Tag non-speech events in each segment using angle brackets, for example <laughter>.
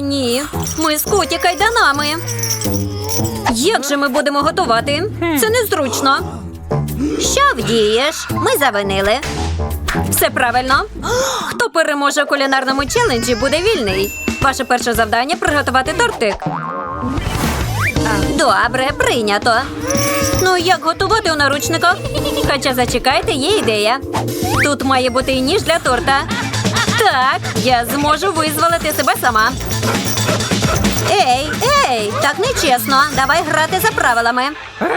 ні, ми з Коті кайданами. Як же ми будемо готувати? Це незручно. Що вдієш? Ми завинили. Все правильно. Хто переможе у кулінарному челенджі, буде вільний. Ваше перше завдання приготувати тортик. Добре, прийнято. Ну, як готувати у наручниках? Хоча зачекайте, є ідея. Тут має бути і ніж для торта. Так, я зможу визволити себе сама. Ей, ей, так нечесно. Давай грати за правилами.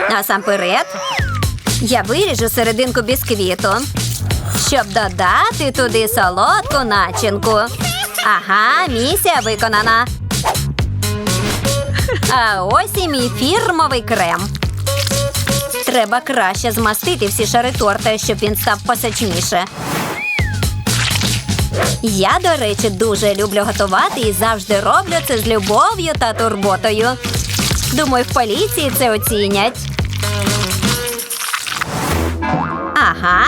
Насамперед, я виріжу серединку бісквіту, щоб додати туди солодку начинку. Ага, місія виконана. А ось і мій фірмовий крем. Треба краще змастити всі шари торта, щоб він став посочніше. Я, до речі, дуже люблю готувати і завжди роблю це з любов'ю та турботою. Думаю, в поліції це оцінять. Ага.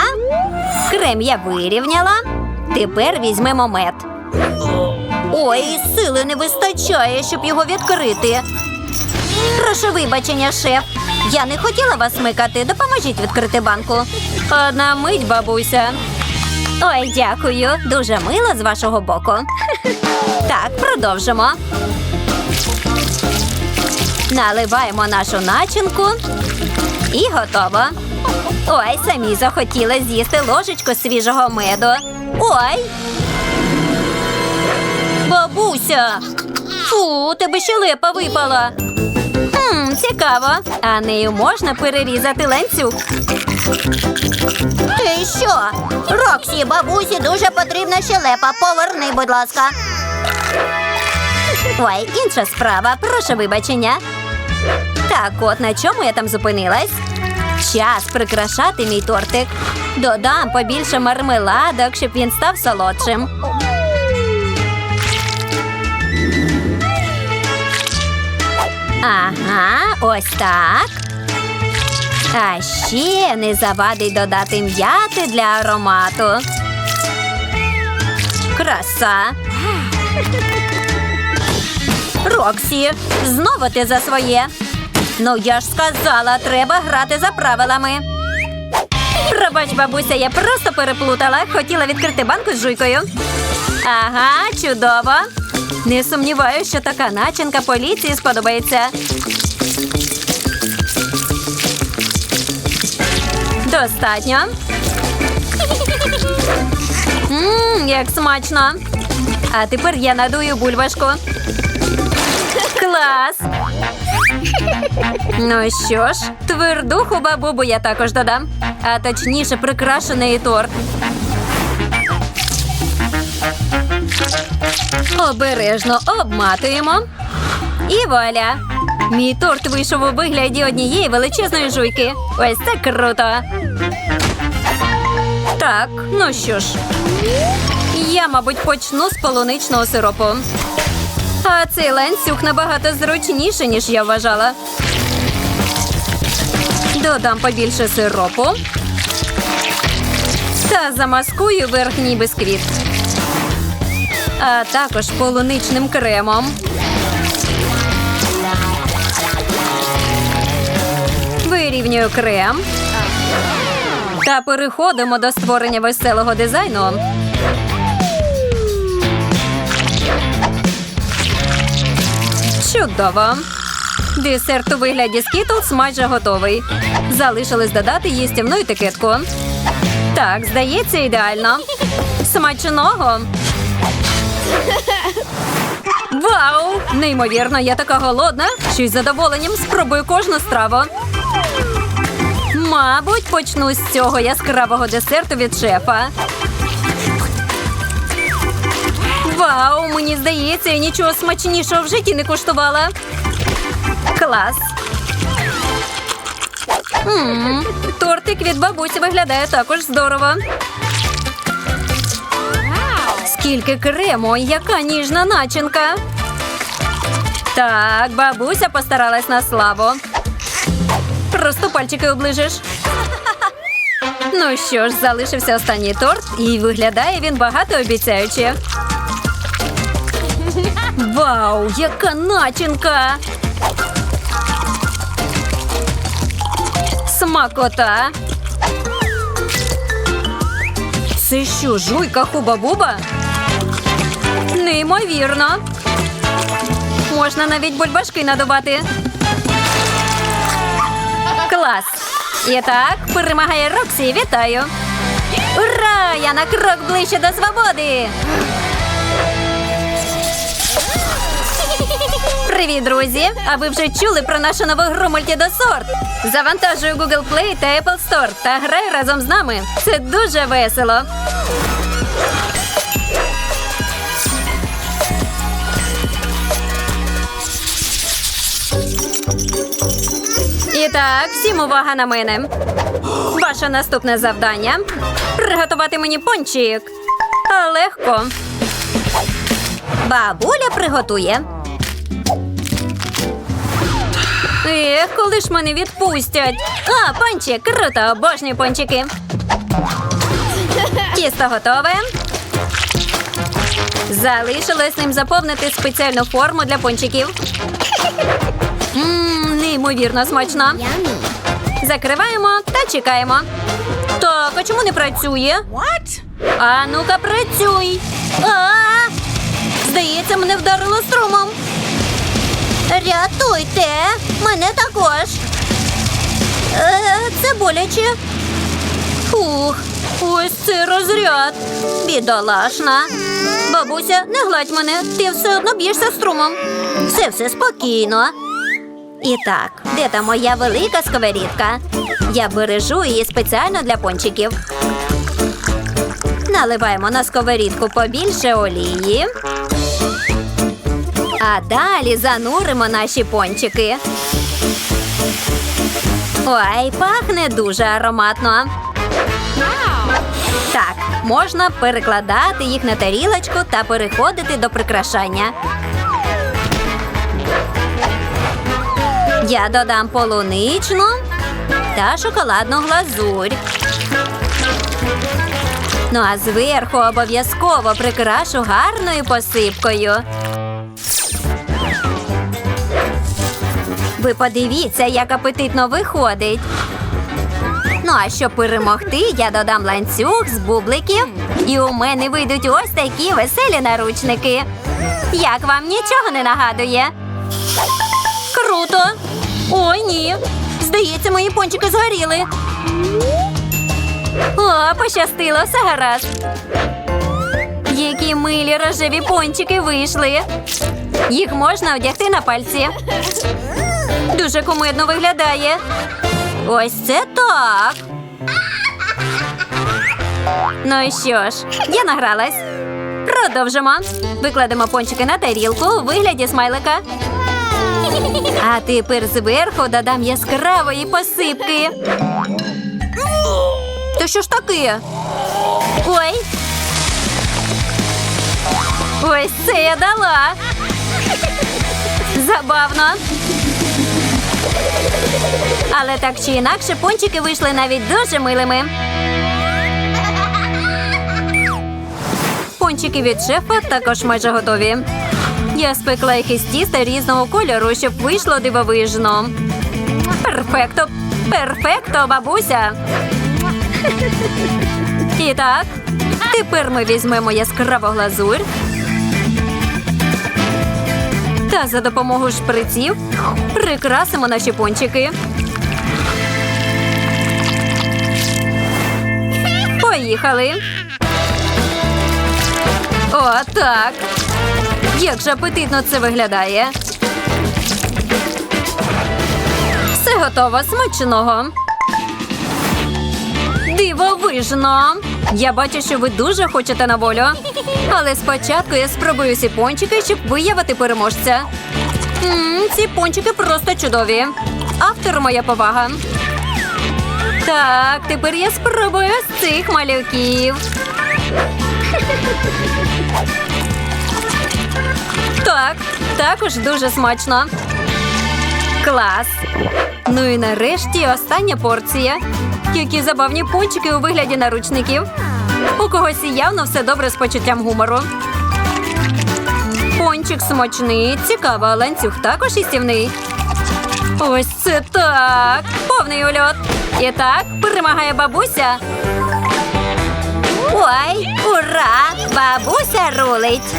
Крем я вирівняла. Тепер візьмемо мед. Ой, сили не вистачає, щоб його відкрити. Прошу вибачення, шеф. Я не хотіла вас смикати. Допоможіть відкрити банку. Одна мить, бабуся. Ой, дякую. Дуже мило з вашого боку. <laughs> Так, продовжимо. Наливаємо нашу начинку. І готово. Ой, самі захотіли з'їсти ложечку свіжого меду. Ой. Бабуся. Фу, тебе щелепа випала. Хм, цікаво. А нею можна перерізати ланцюг. Ти що? Роксі, бабусі дуже потрібна щелепа. Поверни, будь ласка. Ой, інша справа. Прошу вибачення. Так, от на чому я там зупинилась? Час прикрашати мій тортик. Додам побільше мармеладок, щоб він став солодшим. Ага, ось так. А ще не завадить додати м'яти для аромату. Краса. Роксі, знову ти за своє. Ну, я ж сказала, треба грати за правилами. Пробач, бабуся, я просто переплутала. Хотіла відкрити банку з жуйкою. Ага, чудово. Не сумніваюся, що така начинка поліції сподобається. Достатньо. Ммм, як смачно. А тепер я надую бульбашку. Клас! Ну що ж, твердуху бабубу я також додам. А точніше, прикрашений торт. Обережно обматуємо. І вуаля! Мій торт вийшов у вигляді однієї величезної жуйки. Ось це круто. Так, ну що ж. Я, мабуть, почну з полуничного сиропу. А цей ланцюг набагато зручніше, ніж я вважала. Додам побільше сиропу. Та замаскую верхній бисквіт. А також полуничним кремом. Вирівнюю крем. Та переходимо до створення веселого дизайну. Чудово! Десерт у вигляді скітлс майже готовий. Залишилось додати їстівну етикетку. Так, здається, ідеально. Смачного. Вау! Неймовірно, я така голодна, що із задоволенням спробую кожну страву. Мабуть, почну з цього яскравого десерту від шефа. Вау, мені здається, я нічого смачнішого в житті не куштувала. Клас. М-м, Тортик від бабусі виглядає також здорово. Скільки крему, яка ніжна начинка. Так, бабуся постаралась на славу. Просто пальчики оближиш. Ну що ж, залишився останній торт, і виглядає він багатообіцяюче. Вау, яка начинка! Смакота! Це що, жуйка хуба-буба? Неймовірно. Можна навіть бульбашки надувати. І так, перемагає Роксі. Вітаю! Ура! Я на крок ближче до свободи! Привіт, друзі! А ви вже чули про нашу нову гру Мультідосорт? Завантажуй Google Play та Apple Store та грай разом з нами. Це дуже весело. Так, всім увага на мене. Ваше наступне завдання приготувати мені пончик. Легко. Бабуля приготує. Ех, коли ж мене відпустять. А, пончик, круто, обожнюю пончики. Тісто готове. Залишилось ним заповнити спеціальну форму для пончиків. Ммм, неймовірно смачно. Закриваємо та чекаємо. Так, а чому не працює? What? А ну-ка, працюй. А! Здається, мене вдарило струмом. Рятуйте, мене також. Е, це боляче. Фух, ось це розряд. Бідолашна. Бабуся, не гладь мене, ти все одно б'єшся струмом. Все, все спокійно. І так, де та моя велика сковорідка? Я бережу її спеціально для пончиків. Наливаємо на сковорідку побільше олії. А далі зануримо наші пончики. Ой, пахне дуже ароматно. Так, можна перекладати їх на тарілочку та переходити до прикрашання. Я додам полуничну та шоколадну глазурь. Ну а зверху обов'язково прикрашу гарною посипкою. Ви подивіться, як апетитно виходить. Ну а щоб перемогти, я додам ланцюг з бубликів, і у мене вийдуть ось такі веселі наручники. Як вам нічого не нагадує? Круто! Ой, ні. Здається, мої пончики згоріли. О, пощастило, все гаразд. Які милі рожеві пончики вийшли. Їх можна одягти на пальці. Дуже кумедно виглядає. Ось це так. Ну і що ж, я награлась. Продовжимо. Викладемо пончики на тарілку у вигляді смайлика. А тепер зверху додам яскравої посипки. То що ж таке? Ой. Ось це я дала. Забавно. Але так чи інакше пончики вийшли навіть дуже милими. Пончики від шефа також майже готові. Я спекла із тіста різного кольору, щоб вийшло дивовижно. Перфекто! Перфекто, бабуся! І так, тепер ми візьмемо яскраву глазурь. Та за допомогою шприців прикрасимо наші пончики. Поїхали. О, так. Як же апетитно це виглядає. Все готово смачного. Дивовижно! Я бачу, що ви дуже хочете на волю. Але спочатку я спробую ці пончики, щоб виявити переможця. м ці пончики просто чудові. Автор моя повага. Так, тепер я спробую з цих малюків. Так, також дуже смачно. Клас. Ну і нарешті остання порція. Які забавні пончики у вигляді наручників. У когось явно все добре з почуттям гумору. Пончик смачний, цікаво, ланцюг також істівний. Ось це так. Повний ульот. І так, перемагає бабуся. Ой, ура! Бабуся рулить.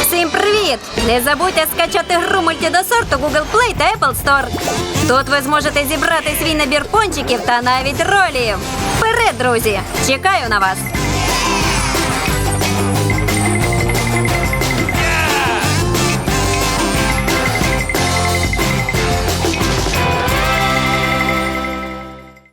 Всім привіт! Не забудьте скачати гру мультидосорту Google Play та Apple Store. Тут ви зможете зібрати свій набір пончиків та навіть ролів. Вперед, друзі! Чекаю на вас!